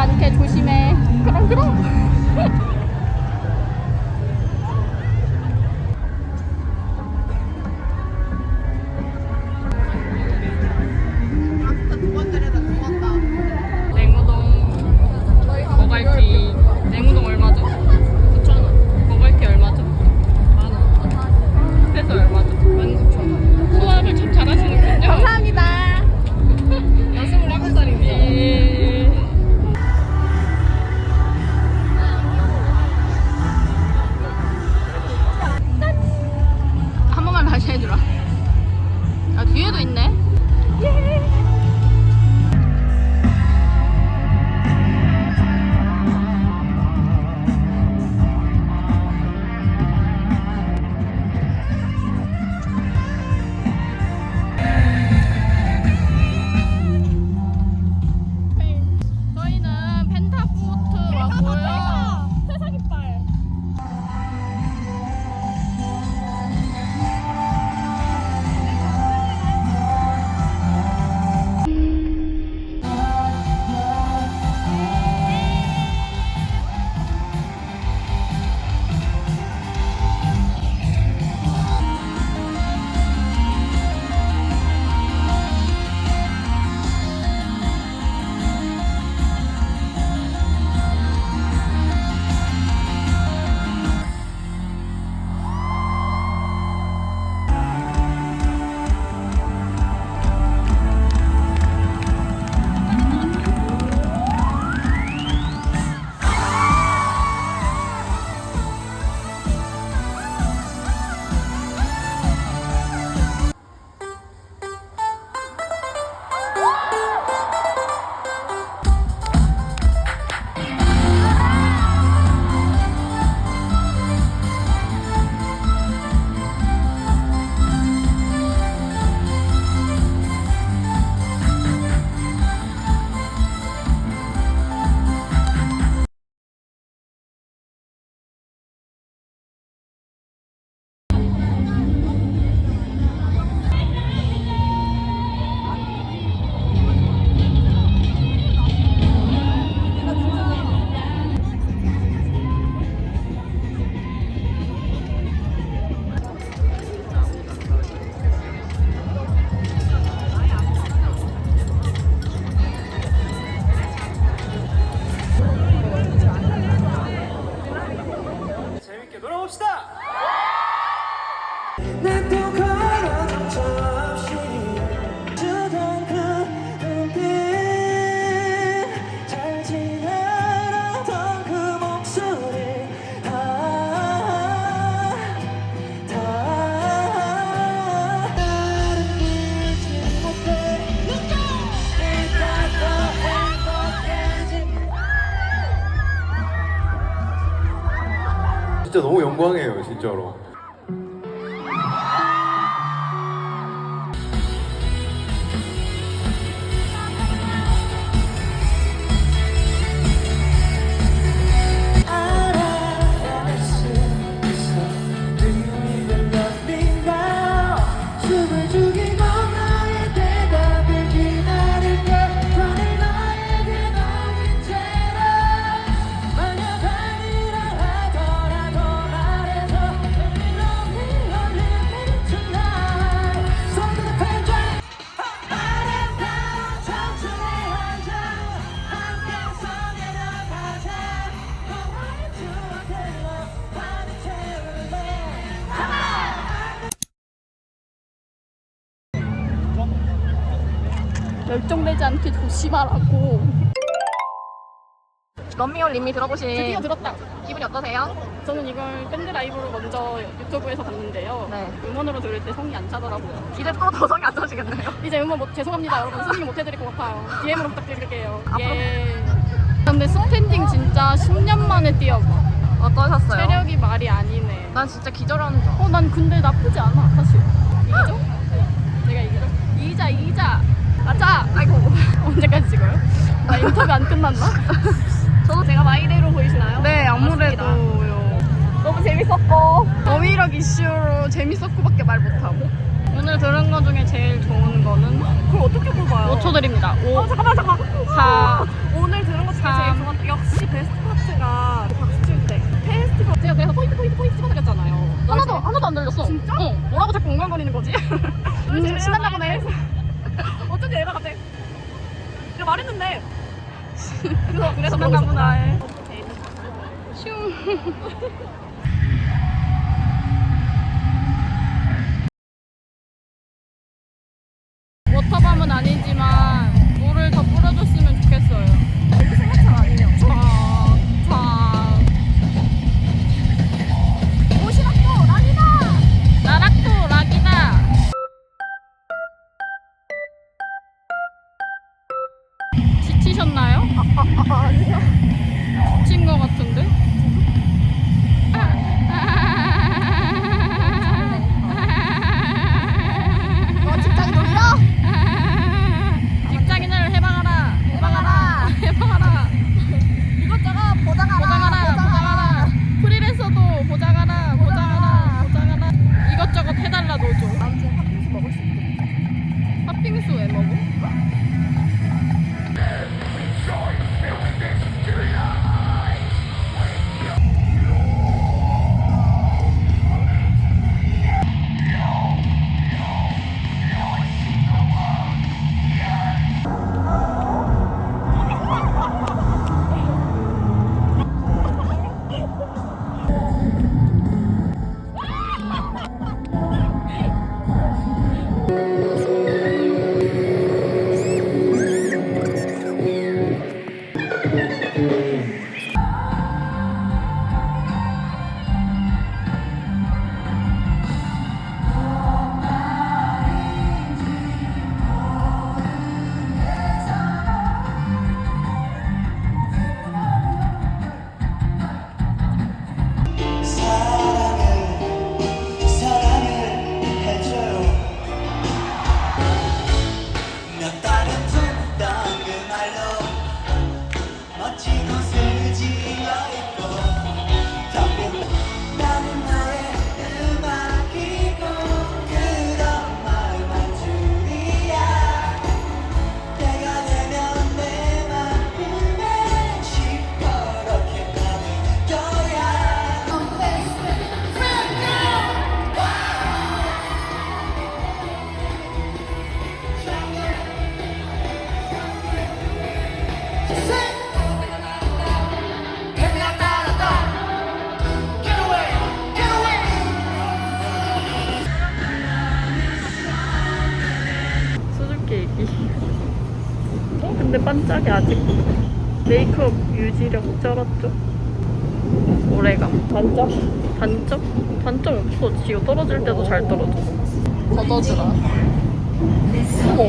않게 조심해. 그럼 그럼. 너무 영광이에요, 진짜로. 조심하라고. 런미올 님이 들어보신 드디어 들었다. 기분이 어떠세요? 저는 이걸 밴드 라이브로 먼저 유튜브에서 봤는데요. 네. 음원으로 들을 때 성이 안 차더라고요. 이제 또 도성이 안 좋으시겠네요. 이제 음원 못, 죄송합니다 여러분 승인 못 해드릴 것 같아요. DM으로 부탁드릴게요. 앞으로- 예. 근데 스탠딩 진짜 10년 만에 뛰어봐. 어떠셨어요? 체력이 말이 아니네. 난 진짜 기절하는 줄 알았어. 어, 난 근데 나쁘지 않아, 사실. 이기죠? 내가 이기죠? 이기자, 이기자. 가자! 아이고. 언제까지 찍어요? 나 인터뷰 안 끝났나? 저도 제가 마이데이로 보이시나요? 네, 아무래도요. 너무 재밌었고. 어휘력 이슈로 재밌었고밖에 말 못하고. 오늘 들은 거 중에 제일 좋은 거는 그걸 어떻게 뽑아요? 5초 드립니다. 5, 어, 잠깐만, 잠깐만. 4, 오늘 들은 것 중에 삼. 제일 좋았던 역시 베스트 파트가 박수 칠 때. 페스티벌. 제가 그래서 포인트, 포인트, 포인트 찍어드렸잖아요. 하나도, 하나도 안 들렸어. 진짜? 어, 뭐라고 자꾸 웅얼거리는 거지? 음, 신났나 보네. 어쩐지 얘가 갑자기 내가 말했는데 그래서 그래서 신났나 보다. 해. 슝 워터밤은 아니지만 근데 반짝이 아직 메이크업 유지력 쩔었죠? 오래감. 단점? 단점? 단점 없어. 지금 떨어질 때도 잘 떨어져. 걷어주라. 어머.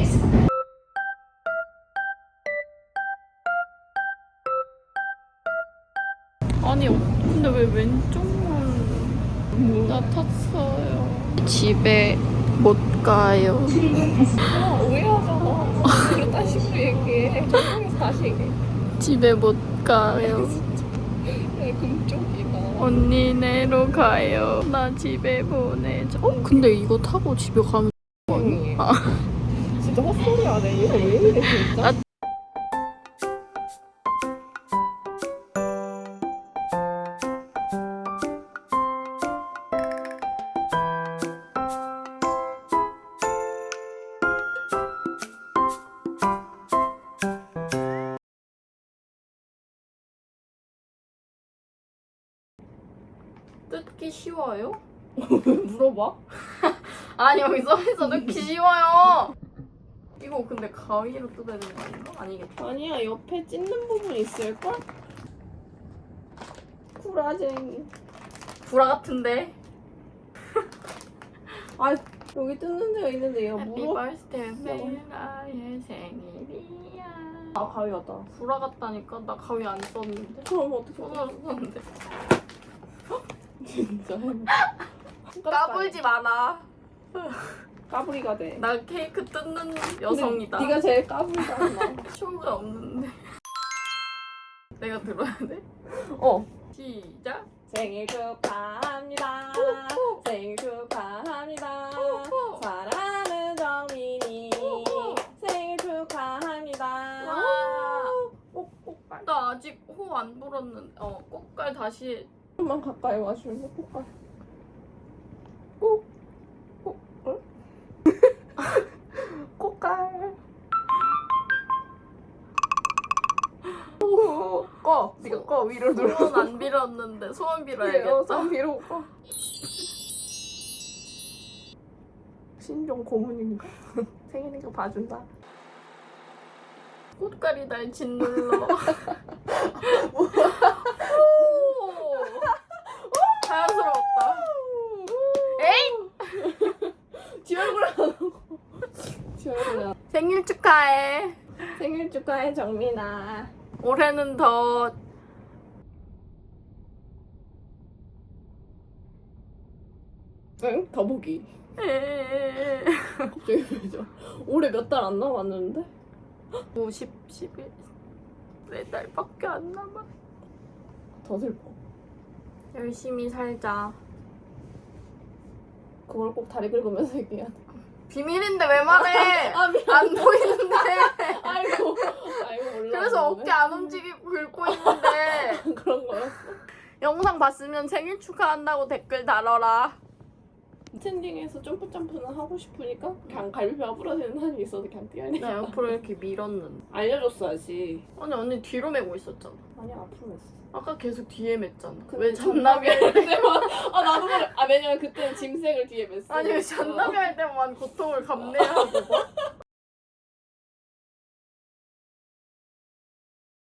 아니, 어, 근데 왜 왼쪽만 나 탔어요. 집에 못 가요. 오해하잖아 얘기해 조용해서 다시 얘기해 집에 못 가요. 왜 금쪽이가 언니네로 가요. 나 집에 보내줘. 어, 근데 이거 타고 집에 가면 아. 진짜 헛소리 하네 얘가 왜 이래 진짜 쉬워요? 물어봐 아니 여기 써있어 뜯기 쉬워요. 이거 근데 가위로 뜯어야 되는 거 아닌가? 아니겠다. 아니야 옆에 찢는 부분 있을걸? 구라쟁이 구라 같은데. 아 여기 뜯는 데가 있는데 얘가 Happy 물어 birthday, 나의 생일이야. 아 가위 왔다 구라 같다니까? 나 가위 안 썼는데. 그럼 어떻게 손으로 썼는데. 진짜. 까불지 마라. 까불이가 돼. 나 케이크 뜯는 여성이다. 네가 제일 까불잖아. 쇼가 없는데. 내가 들어야 돼? 어. 시작. 생일 축하합니다. 생일 축하합니다. 사랑하는 정민이 생일 축하합니다. 꼭꼭갈. 나 아직 호 안 불었는데. 어, 꼭갈 다시 해. 좀만 가까이 와줄래? 꽃갈. 꼭. 꽃갈. 꽃갈. 오, 꺼. 네가 꺼. 위로 눌러. 소원 안 빌었는데 소원 빌어야겠다. 어, 선 뒤로 꺼. 신종 고문인가? 생일인 거 봐준다. 꽃갈이 날 짓눌러. 오! 자연스러웠다. 에이! 지 얼굴 안 하고. 생일 축하해. 생일 축하해 정민아. 올해는 더 응? 더보기. 에... 갑자기 왜죠? 올해 몇 달 안 남았는데? 50, 11, 네 달밖에 안 남아. 더 슬퍼. 열심히 살자. 그걸 꼭 다리 긁으면서 얘기해야 돼. 비밀인데 왜 말해? 아 미안. 안 보이는데. 아이고. 아이고 몰라. 그래서 어깨 안 움직이고 긁고 있는데. 그런 거였어. 영상 봤으면 생일 축하한다고 댓글 달아라. 스탠딩에서 점프 점프는 하고 싶으니까 그냥 갈비뼈가 부러지는 한이 있어서 그냥 뛰어야 돼. 나 옆으로 이렇게 밀었는데. 알려줬어야지. 아니 언니 뒤로 메고 있었잖아. 아니 앞으로 했어. 아까 계속 뒤에 맸잖아. 그왜 잔나비 할 때만 아 나도 그래. 아 왜냐면 그때는 짐색을 뒤에 맸어. 아니 왜 잔나비 할 때만 고통을 감내하고 봐?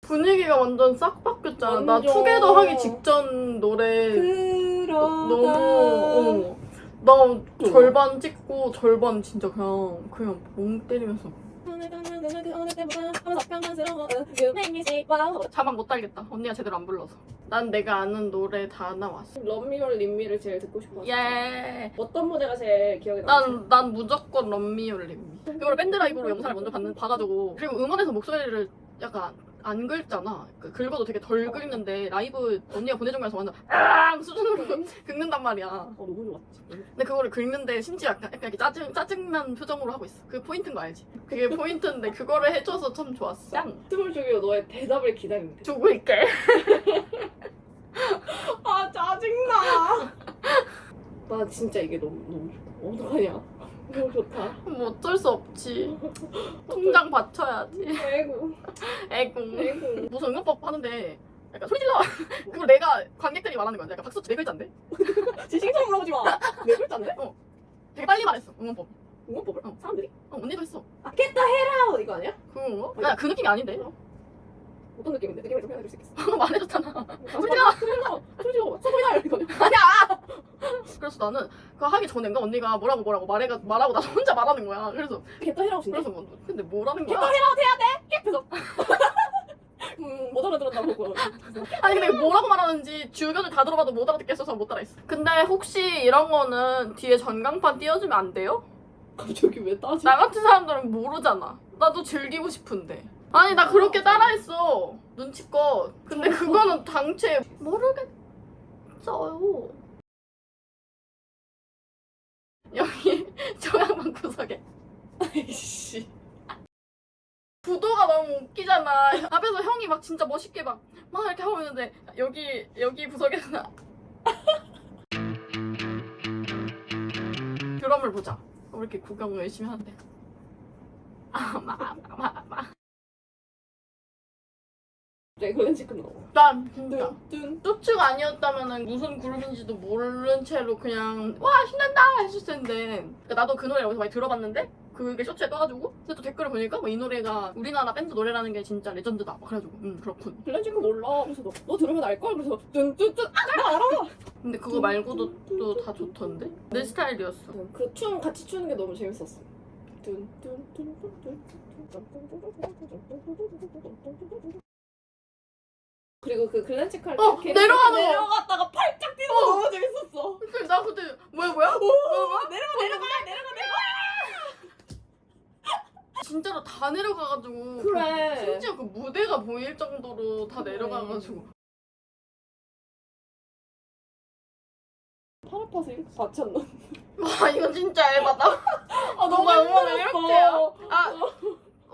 분위기가 완전 싹 바뀌었잖아. 나 완전. 투게더 하기 직전 노래 그러다 너무 어. 나 절반 찍고 절반 진짜 그냥 그냥 멍 때리면서 자막 못 달겠다. 언니가 제대로 안 불러서. 난 내가 아는 노래 다 나왔어. 럼미월 림미를 제일 듣고 싶었어. 예. 어떤 무대가 제일 기억에 남았어? 난, 난 무조건 럼미올림미. 그걸 밴드 라이브로 영상을 먼저 봤는, 봐가지고. 그리고 음원에서 목소리를 약간 안 긁잖아. 그 긁어도 되게 덜 긁는데 라이브 언니가 보내준 거라서 완전 아 수준으로 긁는단 말이야. 어 너무 좋았지. 근데 그거를 긁는데 심지어 약간, 약간 이렇게 짜증, 짜증난 표정으로 하고 있어. 그게 포인트인 거 알지? 그게 포인트인데 그거를 해줘서 참 좋았어. 짱! 틈을 주기로 너의 대답을 기다리는데. 주고 있게. 아 짜증나. 나 진짜 이게 너무 너무 좋아. 어떡하냐? 너무 좋다. 뭐 어쩔 수 없지. 통장 받쳐야지. 아이고 에고. 아이고. 무슨 응원법 하는데 약간 소리 질러. 그걸 내가 관객들이 말하는 거야. 약간 박수 네 글자인데? 지식인처럼 물어보지 마. 네 글자인데? 되게 빨리 말했어. 응원법. 응원법을? 어. 사람들이? 어, 언니도 했어. 아 깼다 해라 이거 아니야? 그거? 야, 그 느낌이 아닌데? 어떤 느낌인데? 느낌을 좀 표현해 줄 수 있겠어? 방금 말해줬잖아. 소리 질러! 소리 질러! 소리 질러! 소리 나 이거냐? 그래서 나는 그거 하기 전인가 언니가 뭐라고 뭐라고 말해가 말하고 나서 혼자 말하는 거야. 그래서 깼다 해라고? 그래서 뭐 근데 뭐라는 거야? 깼다 해라고 해야 돼! 그래서 음, 못 알아들었나 보고. 아니 근데 뭐라고 말하는지 주변을 다 들어봐도 못 알아듣겠어서 못 따라했어. 근데 혹시 이런 거는 뒤에 전광판 띄워주면 안 돼요? 갑자기 왜 따지? 나 같은 사람들은 모르잖아. 나도 즐기고 싶은데. 아니 나 그렇게 따라했어. 눈치껏. 근데 그거는 당최 모르겠어요. 여기 조양만 구석에 아이씨. 구도가 너무 웃기잖아. 앞에서 형이 막 진짜 멋있게 막, 막 이렇게 하고 있는데 여기 여기 구석에서 드럼을 보자. 왜 이렇게 구경을 열심히 하는데. 아마마마 네, 글렌치크 넣어. 난 진짜 뚠. 뚜츠가 아니었다면은 무슨 그룹인지도 모르는 채로 그냥 와 신난다 했을 텐데 그러니까 나도 그 노래 여기서 많이 들어봤는데 그게 쇼츠에 떠가지고 근데 또 댓글을 보니까 뭐 이 노래가 우리나라 밴드 노래라는 게 진짜 레전드다 막 그래가지고 음 그렇군 글렌치크 몰라. 그래서 너, 너 들으면 알걸? 그래서 뚠뚠뚠. 아, 나 알아! 근데 그거 말고도 또 다 좋던데 내 스타일이었어 그 춤 같이 추는 게 너무 재밌었어. 그리고 그 글렌치크 할때 어, 내려가는 거. 내려갔다가 팔짝 뛰는 어 너무 재밌었어. 그나 그때 뭐야 뭐야? 뭐야 뭐야? 내려가 내려가 내려가 내려가. 진짜로 다 내려가가지고 그래. 그, 심지어 그 무대가 보일 정도로 다 내려가가지고 팔 아파서 이렇게 다쳤나? 와 이거 진짜 에바다. 아 응원을 힘들었어. 이렇게? 아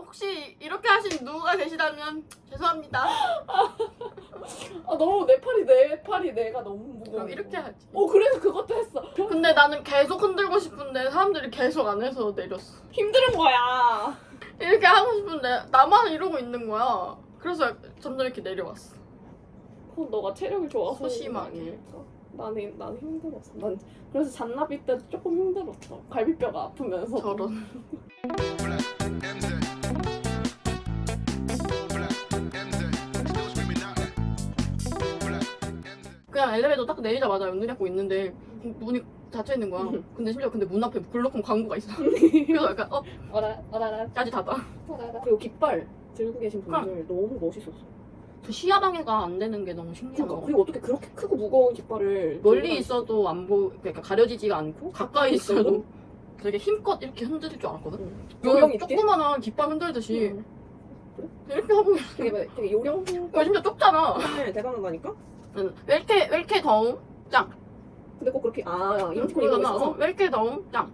혹시 이렇게 하신 누가 계시다면 죄송합니다. 아 너무 내 팔이 내 팔이 내가 너무 무거워. 그럼 이렇게 하지. 어 그래서 그것도 했어. 근데 나는 계속 흔들고 싶은데 사람들이 계속 안 해서 내렸어. 힘든 거야. 이렇게 하고 싶은데 나만 이러고 있는 거야. 그래서 점점 이렇게 내려왔어. 그건 너가 체력이 좋아서 소심하게. 그런 거 아닐까? 나는 나는 힘들었어. 난 그래서 잔나비 때 조금 힘들었어. 갈비뼈가 아프면서. 저런. 그냥 엘리베이터 딱 내리자마자 문을 닫고 있는데 문이 닫혀 있는 거야. 근데 심지어 근데 문 앞에 글로폰 광고가 있어. 그래서 약간 어 어라 어라라 까지 닫아. 어라라. 그리고 깃발 들고 계신 분들 너무 멋있었어. 그 시야 방해가 안 되는 게 너무 신기한 그러니까 거. 그리고 어떻게 그렇게 크고 무거운 깃발을 멀리 있어도 안 보, 그러니까 가려지지가 않고 가까이 있어도 되게 힘껏 이렇게 흔들 줄 알았거든. 응. 요령 여기 있게? 조그만한 깃발 흔들듯이 응. 이렇게 하고 되게 막- 되게 요령 그거 진짜 좁잖아. 대단하다니까? 응. 왜 이렇게 왜 이렇게 더움? 짱. 근데 꼭 그렇게 아 이모티콘 이거 나 있어서 왜 이렇게 더움? 짱.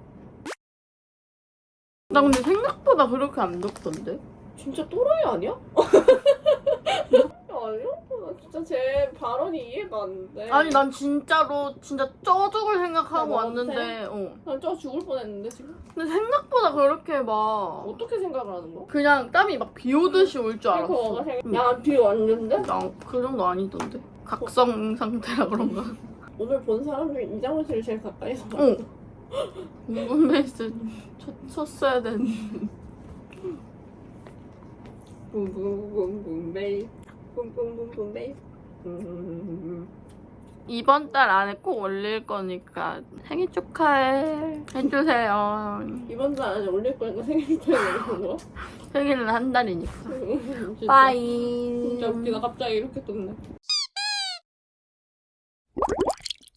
나 근데 생각보다 그렇게 안 덥던데. 진짜 또라이 아니야? 아니야? 나 진짜 제 발언이 이해가 안 돼. 아니 난 진짜로 진짜 쪄 죽을 생각하고 야, 왔는데 어. 난저 죽을 뻔했는데 지금 근데 생각보다 그렇게 막 어떻게 생각을 하는 거야? 그냥 땀이 막 비 오듯이 올 줄 알았어. 응. 야비 왔는데 나 그 정도 아니던데. 각성 상태라 그런가. 오늘 본 사람 중에 이장훈 씨를 제일 가까이서 봤어. 어. 무분 베이스 쳤- 쳤어야 되는데. 붐붐붐붐 베이 붐붐붐붐 베이 붐붐붐붐 이번 달 안에 꼭 올릴 거니까 생일 축하해 해주세요. 이번 달 안에 올릴 거니까 생일 때 올리는? 생일은 한 달이니까. 진짜- 빠이. 진짜 웃기다 갑자기 이렇게 떴네